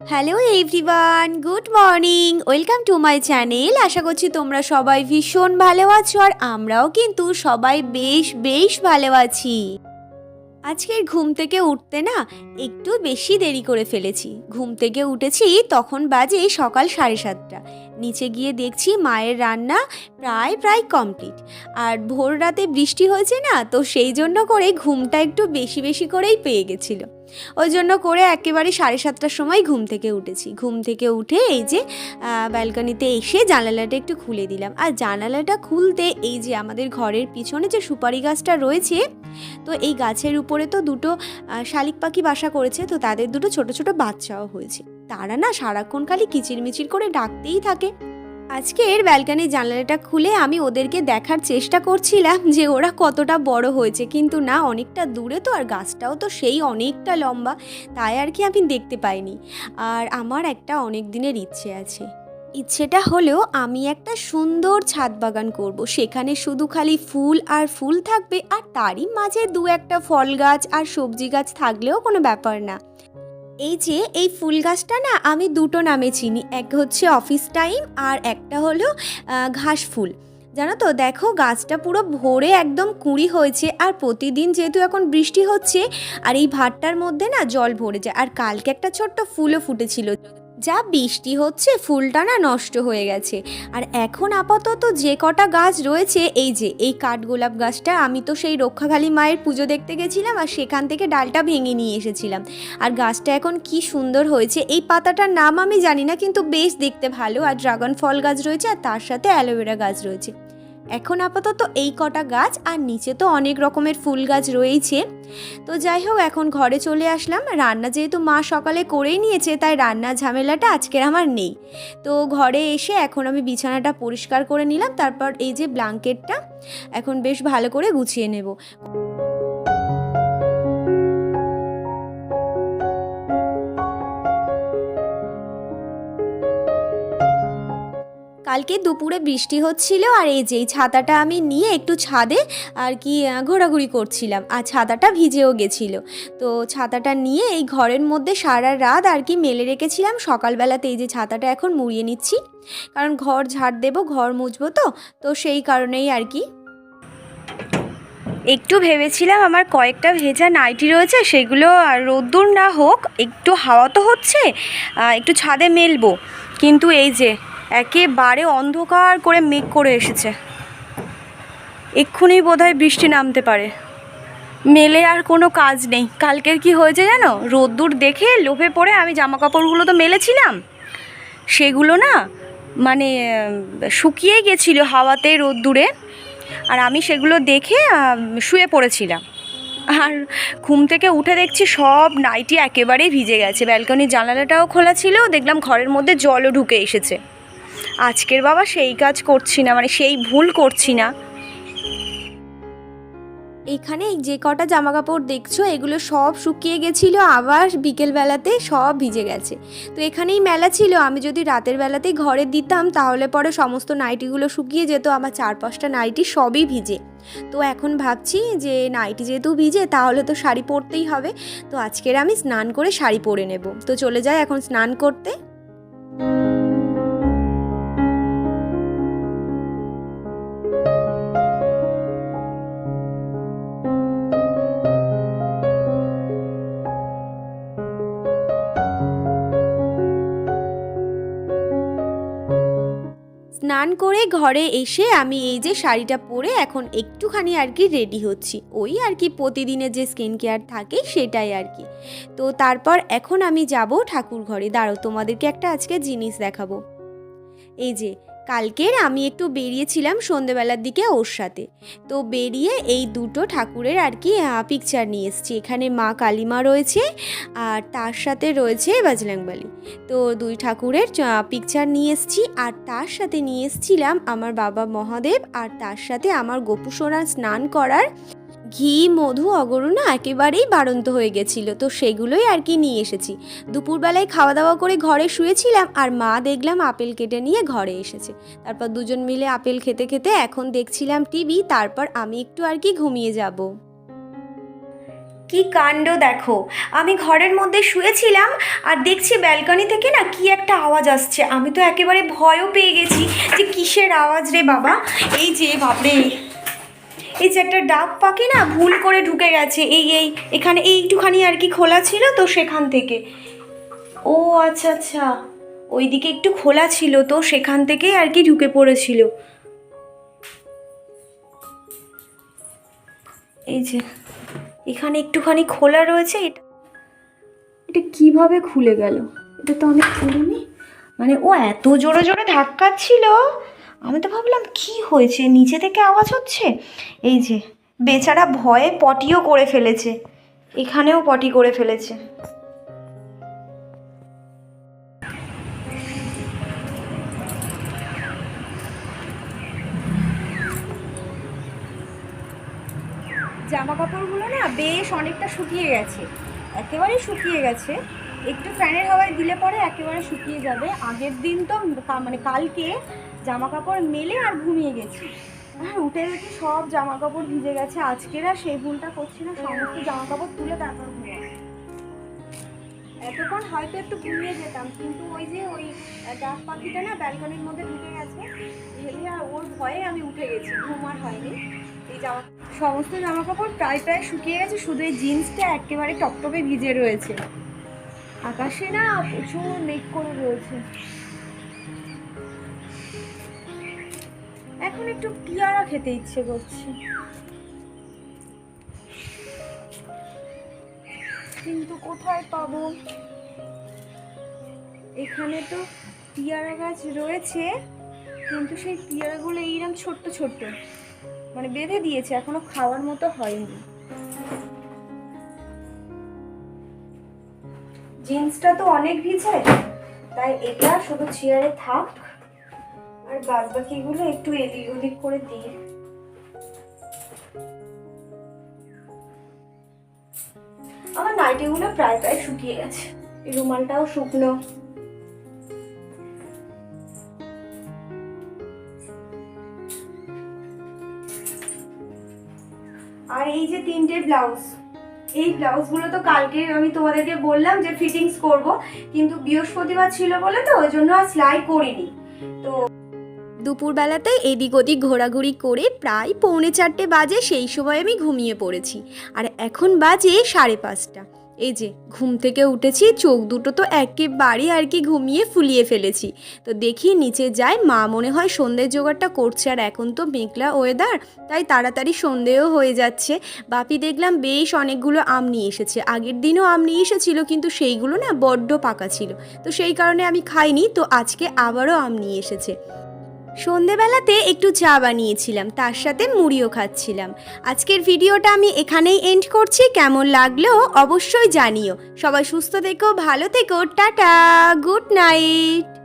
Hello everyone good morning welcome to my channel আশা করছি তোমরা সবাই ভীষণ ভালো আছো আর আমরাও কিন্তু সবাই বেশ বেশ ভালো আছি। আজকের ঘুম থেকে উঠতে না একটু বেশি দেরি করে ফেলেছি। ঘুম থেকে উঠেছি তখন বাজে সকাল সাড়ে সাতটা। নিচে গিয়ে দেখছি মায়ের রান্না প্রায় প্রায় কমপ্লিট। আর ভোর রাতে বৃষ্টি হয়েছে না, তো সেই জন্য করে ঘুমটা একটু বেশি বেশি করেই পেয়ে গেছিল। ওই জন্য করে একেবারে সাড়ে সাতটার সময় ঘুম থেকে উঠেছি। ঘুম থেকে উঠে এই যে ব্যালকনিতে এসে জানালাটা একটু খুলে দিলাম। আর জানালাটা খুলতে এই যে আমাদের ঘরের পিছনে যে সুপারি গাছটা রয়েছে, তো এই গাছের উপরে তো দুটো শালিক পাখি বাসা করেছে, তো তাদের দুটো ছোট ছোট বাচ্চাও হয়েছে। তারা না সারাক্ষণ খালি কিচিরমিচির করে ডাকতেই থাকে। আজকের ব্যালকানির জানালাটা খুলে আমি ওদেরকে দেখার চেষ্টা করছিলাম যে ওরা কতটা বড় হয়েছে, কিন্তু না, অনেকটা দূরে তো, আর গাছটাও তো সেই অনেকটা লম্বা, তাই আর কি আমি দেখতে পাইনি। আর আমার একটা অনেক দিনের ইচ্ছে আছে। ইচ্ছেটা হলেও আমি একটা সুন্দর ছাদ বাগান করব, সেখানে শুধু খালি ফুল আর ফুল থাকবে, আর তারই মাঝে দু একটা ফল গাছ আর সবজি গাছ থাকলেও কোনো ব্যাপার না। এই যে, এই ফুল গাছটা না আমি দুটো নামে চিনি। এক হচ্ছে অফিস টাইম আর একটা হলো ঘাস ফুল। জানো তো, দেখো গাছটা পুরো ভোরে একদম কুঁড়ি হয়েছে আর প্রতিদিন যেহেতু এখন বৃষ্টি হচ্ছে, আর এই ভাটটার মধ্যে না জল ভরে যায়। আর কালকে একটা ছোট্ট ফুলও ফুটেছিল। যা বৃষ্টি হচ্ছে ফুলটা না নষ্ট হয়ে গেছে। আর এখন আপাতত যে কটা গাছ রয়েছে, এই যে, এই কাঠগোলাপ গাছটা, আমি তো সেই রক্ষাকালী মায়ের পুজো দেখতে গেছিলাম আর সেখান থেকে ডালটা ভেঙে নিয়ে এসেছিলাম। আর গাছটা এখন কি সুন্দর হয়েছে, এই পাতাটার নাম আমি জানি না, কিন্তু বেশ দেখতে ভালো। আর ড্রাগন ফল গাছ রয়েছে, আর তার সাথে অ্যালোভেরা গাছ রয়েছে। এখন আপাতত এই কটা গাছ আর নিচে তো অনেক রকমের ফুল গাছ রয়েছে তো যাই হোক, এখন ঘরে চলে আসলাম। রান্না যেহেতু মা সকালে করেই নিয়েছে, তাই রান্না ঝামেলাটা আজকের আমার নেই। তো ঘরে এসে এখন আমি বিছানাটা পরিষ্কার করে নিলাম, তারপর এই যে ব্লাঙ্কেটটা এখন বেশ ভালো করে গুছিয়ে নেব। কালকে দুপুরে বৃষ্টি হচ্ছিল আর এই যে এই ছাতাটা আমি নিয়ে একটু ছাদে আর কি ঘোরাঘুরি করছিলাম, আর ছাতাটা ভিজেও গেছিল। তো ছাতাটা নিয়ে এই ঘরের মধ্যে সারা রাত আর কি মেলে রেখেছিলাম। সকালবেলাতে এই যে ছাতাটা এখন মুড়িয়ে নিচ্ছি, কারণ ঘর ঝাড় দেবো, ঘর মুছবো তো তো সেই কারণেই আর কি। একটু ভেবেছিলাম আমার কয়েকটা ভেজা নাইটি রয়েছে, সেগুলো আর রোদ্দুর না হোক, একটু হাওয়া তো হচ্ছে একটু ছাদে মেলবো। কিন্তু এই যে একেবারে অন্ধকার করে মেঘ করে এসেছে। এক্ষুনি বোধহয় বৃষ্টি নামতে পারে। মেলে আর কোনো কাজ নেই। কালকের কি হয়েছে জানো? রোদ্দুর দেখে লোভে পড়ে আমি জামা কাপড়গুলো তো মেলেছিলাম। সেগুলো না মানে শুকিয়ে গেছিল হাওয়াতে রোদ্দুরে। আর আমি সেগুলো দেখে শুয়ে পড়েছিলাম। আর ঘুম থেকে উঠে দেখছি সব নাইটি একেবারেই ভিজে গেছে। ব্যালকনির জানালাটাও খোলা ছিল। দেখলাম ঘরের মধ্যে জলও ঢুকে এসেছে। আজকের বাবা সেই কাজ করছি না মানে সেই ভুল করছি না। এখানে যে কটা জামা কাপড় দেখছ, এগুলো সব শুকিয়ে গেছিল, আবার বিকেলবেলাতে সব ভিজে গেছে। তো এখানেই মেলা ছিল, আমি যদি রাতের বেলাতেই ঘরে দিতাম, তাহলে পরে সমস্ত নাইটিগুলো শুকিয়ে যেত, আমার চার পাঁচটা নাইটি সবই ভিজে। তো এখন ভাবছি যে নাইটি যেহেতু ভিজে, তাহলে তো শাড়ি পরতেই হবে। তো আজকের আমি স্নান করে শাড়ি পরে নেব। তো চলে যাই এখন স্নান করতে। স্নান করে ঘরে এসে আমি এই যে শাড়িটা পরে এখন একটুখানি আর কি রেডি হচ্ছি। ওই আর কি প্রতিদিনের যে স্কিন কেয়ার থাকে সেটাই আর কি। তো তারপর এখন আমি যাব ঠাকুর ঘরে। দাঁড়ো তোমাদেরকে একটা আজকে জিনিস দেখাবো। এই যে কালকের আমি একটু বেরিয়েছিলাম সন্ধেবেলার দিকে ওর সাথে। তো বেরিয়ে এই দুটো ঠাকুরের আর কি পিকচার নিয়ে এসেছি। এখানে মা কালিমা রয়েছে আর তার সাথে রয়েছে বাজলাংবালি তো দুই ঠাকুরের পিকচার নিয়ে এসেছি আর তার সাথে নিয়ে এসেছিলাম আমার বাবা মহাদেব আর তার সাথে আমার গোপুসোনা স্নান করার ঘি, মধু, অগরু না একেবারেই বাড়ন্ত হয়ে গেছিল, তো সেগুলোই আর কি নিয়ে এসেছি। দুপুরবেলায় খাওয়া দাওয়া করে ঘরে শুয়েছিলাম আর মা দেখলাম আপেল কেটে নিয়ে ঘরে এসেছে। তারপর দুজন মিলে আপেল খেতে খেতে এখন দেখছিলাম টিভি, তারপর আমি একটু আর কি ঘুমিয়ে যাব। কি কাণ্ড দেখো, আমি ঘরের মধ্যে শুয়েছিলাম আর দেখছি ব্যালকনি থেকে না কি একটা আওয়াজ আসছে। আমি তো একেবারে ভয়ও পেয়ে গেছি যে কিসের আওয়াজ রে বাবা? এই যে বাপরে। এই যে একটা ডাক পাখি না ভুল করে ঢুকে গেছে, এই এই, এখানে এইটুখানি আর কি খোলা ছিল তো সেখান থেকে। ও আচ্ছা আচ্ছা ওইদিকে একটু খোলা ছিল তো সেখান থেকেই আর কি ঢুকে পড়েছিল। এই যে, এখানে একটুখানি খোলা রয়েছে, এটা এটা কীভাবে খুলে গেল? এটা তো আমি খুলিনি মানে ও এত জোরে জোরে ধাক্কাচ্ছিল আমি তো ভাবলাম, কি হয়েছে? নিচে থেকে আওয়াজ হচ্ছে? এই যে, বেচারা ভয়ে পটিও করে ফেলেছে। এখানেও পটি করে ফেলেছে। জামা কাপড়গুলো না বেশ অনেকটা শুকিয়ে গেছে। একেবারেই শুকিয়ে গেছে। একটু ফ্যানের হাওয়ায় দিলে পরে একেবারে শুকিয়ে যাবে। আগের দিন তো মানে কালকে জামা কাপড় মেলে আর ঘুমিয়ে গেছি। হ্যাঁ উঠে দেখি সব জামা কাপড় ভিজে গেছে। আজকের আর সেই ভুলটা করছি না, সমস্ত জামা কাপড় তুলে তারপর এতক্ষণ হয়তো একটু ঘুমিয়ে যেতাম, কিন্তু ওই যে ওই ডাক পাখিটা না ব্যালকনির মধ্যে ঢুকে গেছে ভেবে আর ওর ভয়ে আমি উঠে গেছি, ঘুম আর হয়নি। এই জামা, সমস্ত জামা কাপড় প্রায় প্রায় শুকিয়ে গেছে, শুধু এই জিন্সটা একেবারে টপটপে ভিজে রয়েছে। আকাশে না প্রচুর মেঘ করে রয়েছে। এখন একটু পিয়ারা খেতে ইচ্ছে করছে। কিন্তু কোথায় পাবো? এখানে তো পিয়ারা গাছ রয়েছে, কিন্তু সেই পিয়ারাগুলো এইরকম ছোট্ট ছোট্ট মানে বেঁধে দিয়েছে, এখনও খাওয়ার মতো হয়নি। জিন্সটা তো অনেক ভিজে, তাই এটা শুধু চেয়ারে থাক। আর বাদ বাকিগুলো একটু এদিক ওদিক করে দিই। আমার নাইটিগুলো প্রায় প্রায় শুকিয়ে গেছে। রুমালটাও শুকনো। আর এই যে তিনটে ব্লাউজ, এই ব্লাউজগুলো তো কালকে আমি তোমাদেরকে বললাম যে ফিটিংস করব, কিন্তু বৃহস্পতিবার ছিল বলে তো ওই জন্য আর সেলাই করিনি। তো দুপুরবেলাতে এদিক ওদিক ঘোরাঘুরি করে প্রায় পৌনে চারটে বাজে সেই সময় আমি ঘুমিয়ে পড়েছি। আর এখন বাজে সাড়ে পাঁচটা। এই যে, ঘুম থেকে উঠেছি, চোখ দুটো তো একেবারে আর কি ঘুমিয়ে ফুলিয়ে ফেলেছি। তো দেখি নিচে যাই, মা মনে হয় সন্ধ্যের জোগাড়টা করছে আর এখন তো মেঘলা ওয়েদার তাই তাড়াতাড়ি সন্ধেও হয়ে যাচ্ছে। বাপি দেখলাম বেশ অনেকগুলো আম নিয়ে এসেছে। আগের দিনও আম নিয়ে এসেছিল, কিন্তু সেইগুলো না বড্ড পাকা ছিল। তো সেই কারণে আমি খাইনি, তো আজকে আবারও আম নিয়ে এসেছে। সন্ধেবেলাতে একটু চা বানিয়েছিলাম, তার সাথে মুড়িও খাচ্ছিলাম। আজকের ভিডিওটা আমি এখানেই এন্ড করছি, কেমন লাগল অবশ্যই জানিও। সবাই সুস্থ থেকো, ভালো থেকো, টাটা, গুড নাইট।